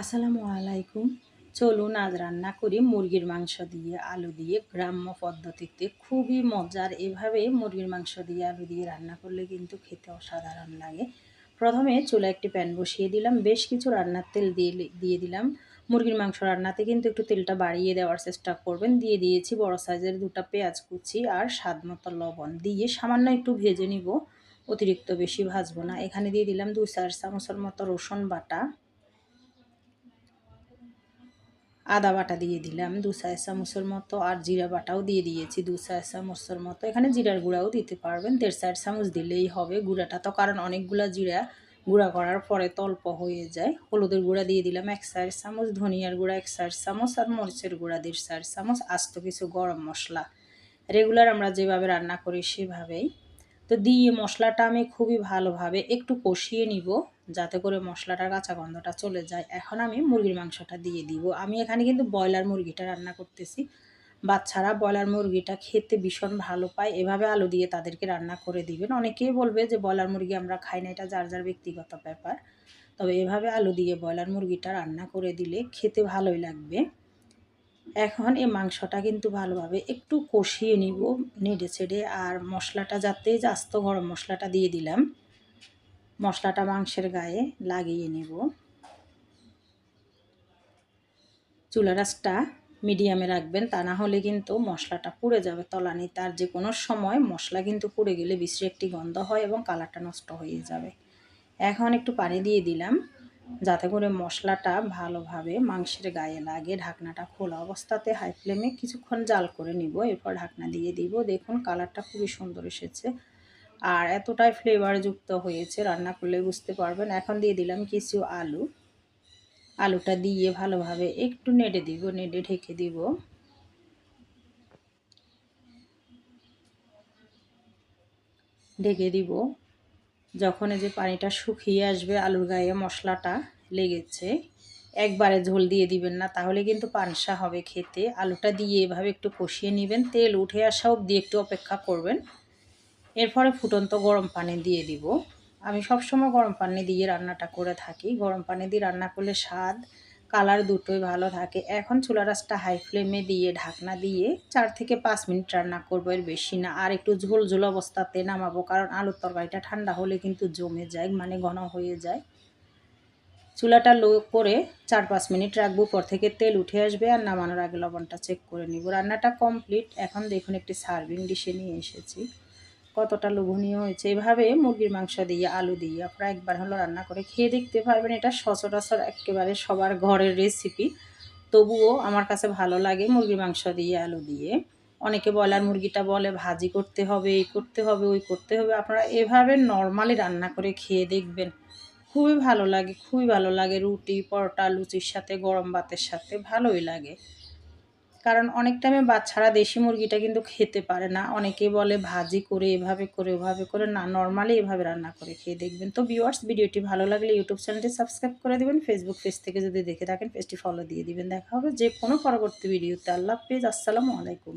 আসসালামু আলাইকুম। চলুন আজ রান্না করি মুরগির মাংস দিয়ে আলু দিয়ে। গ্রাম্য পদ্ধতিতে খুবই মজার। এভাবে মুরগির মাংস দিয়ে আলু দিয়ে রান্না করলে কিন্তু খেতে অসাধারণ লাগে। প্রথমে চুলা একটি প্যান বসিয়ে দিলাম। বেশ কিছু রান্নার তেল দিয়ে দিয়ে দিলাম। মুরগির মাংস রান্নাতে কিন্তু একটু তেলটা বাড়িয়ে দেওয়ার চেষ্টা করবেন। দিয়ে দিয়েছি বড় সাইজের দুটা পেঁয়াজ কুচি আর স্বাদ মতো লবণ। দিয়ে সামান্য একটু ভেজে নিব। অতিরিক্ত বেশি ভাজবো না। এখানে দিয়ে দিলাম দু চার চামচের মতো রসুন বাটা। আদা বাটা দিয়ে দিলাম, দু চার চামচের মতো, আর জিরা বাটাও দিয়ে দিয়েছি, দু চার চামচের মতো। এখানে জিরার গুঁড়াও দিতে পারবেন, দেড় চার চামচ দিলেই হবে গুঁড়াটা। তো কারণ অনেকগুলো জিরা গুঁড়া করার পরে তল্প হয়ে যায়। হলুদের গুঁড়া দিয়ে দিলাম এক চার চামচ, ধনিয়ার গুঁড়া এক চার চামচ, আর মরিচের গুঁড়া দেড় চার চামচ, আস্ত কিছু গরম মশলা। রেগুলার আমরা যেভাবে রান্না করি সেভাবেই তো দিয়ে মশলাটা আমি খুবই ভালোভাবে একটু কষিয়ে নিব, যাতে করে মশলাটার কাঁচা গন্ধটা চলে যায়। এখন আমি মুরগির মাংসটা দিয়ে দিব। আমি এখানে কিন্তু ব্রয়লার মুরগিটা রান্না করতেছি। বাচ্চারা ব্রয়লার মুরগিটা খেতে ভীষণ ভালো পায়। এভাবে আলু দিয়ে তাদেরকে রান্না করে দিবেন। অনেকেই বলবে যে ব্রয়লার মুরগি আমরা খাই না, এটা যার যার ব্যক্তিগত ব্যাপার। তবে এভাবে আলু দিয়ে ব্রয়লার মুরগিটা রান্না করে দিলে খেতে ভালোই লাগবে। এখন এই মাংসটা কিন্তু ভালোভাবে একটু কষিয়ে নিব, নেড়ে ছেড়ে আর মশলাটা যাতে জাস্ত গরম মশলাটা দিয়ে দিলাম, মশলাটা মাংসের গায়ে লাগিয়ে নেব। চুলা রাসটা মিডিয়ামে রাখবেন, তা না হলে কিন্তু মশলাটা পুড়ে যাবে তলানি। তার যে কোনো সময় মশলা কিন্তু পুড়ে গেলে বিশ্রী একটি গন্ধ হয় এবং কালারটা নষ্ট হয়ে যাবে। এখন একটু পানি দিয়ে দিলাম। যাতে করে মশলাটা ভালোভাবে মাংসের গায়ে লাগে। ঢাকনাটা খোলা অবস্থাতে হাই ফ্লেমে কিছুক্ষণ জাল করে নিব। এরপর ঢাকনা দিয়ে দিব। দেখুন কালারটা খুবই সুন্দর এসেছে। আর এতটাই ফ্লেভারযুক্ত হয়েছে, রান্না করলে বুঝতে পারবেন। এখন দিয়ে দিলাম কিছু আলু। আলুটা দিয়ে ভালোভাবে একটু নেড়ে দিব, নেড়ে ঢেকে দিব। ঢেকে দিব। যখন এই যে পানিটা শুকিয়ে আসবে আলুর গায়ে মশলাটা লেগেছে, একবারে ঝোল দিয়ে দিবেন না, তাহলে কিন্তু পানসা হবে খেতে। আলুটা দিয়ে এভাবে একটু কষিয়ে নেবেন, তেল উঠে আসা অবধি একটু অপেক্ষা করবেন। এরপরে ফুটন্ত গরম পানি দিয়ে দিব। আমি সবসময় গরম পানি দিয়ে রান্নাটা করে থাকি। গরম পানি দিয়ে রান্না করলে স্বাদ কালার দুটোই ভালো থাকে। এখন চুলা রাসটা হাই ফ্লেমে দিয়ে, ঢাকনা দিয়ে চার থেকে পাঁচ মিনিট রান্না করব এর বেশি না। আর একটু ঝোল ঝোল অবস্থাতে নামাবো, কারণ আলুর তরকারিটা ঠান্ডা হলে কিন্তু জমে যায় মানে ঘন হয়ে যায়। চুলাটা লো করে চার পাঁচ মিনিট রাখব পর থেকে তেল উঠে আসবে আর নামানোর আগে লবণটা চেক করে নিব। রান্নাটা কমপ্লিট এখন দেখুন একটি সার্ভিং ডিশে নিয়ে এসেছি। কতটা লোভনীয় হয়েছে, এভাবে মুরগির মাংস দিয়ে, আলু দিয়ে আপনারা একবার হলো রান্না করে খেয়ে দেখতে পারবেন। এটা সচরাচর একেবারে সবার ঘরের রেসিপি তবুও আমার কাছে ভালো লাগে মুরগির মাংস দিয়ে, আলু দিয়ে। অনেকে বলার মুরগিটা বলে ভাজি করতে হবে, এই করতে হবে, ওই করতে হবে। আপনারা এভাবে নর্মালি রান্না করে খেয়ে দেখবেন। খুবই ভালো লাগে, খুবই ভালো লাগে। রুটি, পরোটা, লুচির সাথে, গরম ভাতের সাথে ভালোই লাগে। কারণ অনেক টাইমে বাচ্চারা দেশি মুরগিটা কিন্তু খেতে পারে না। অনেকে বলে ভাজি করে, এভাবে করে, ওভাবে করে। না নর্মালি এভাবে রান্না করে খেয়ে দেখবেন। তো ভিউয়ার্স ভিডিওটি ভালো লাগলে ইউটিউব চ্যানেলটি সাবস্ক্রাইব করে দেবেন। ফেসবুক পেজ থেকে যদি দেখে থাকেন পেজটি ফলো দিয়ে দিবেন। দেখা হবে যে কোনো পরবর্তী ভিডিওতে আল্লাহ পেজ আসসালামু আলাইকুম।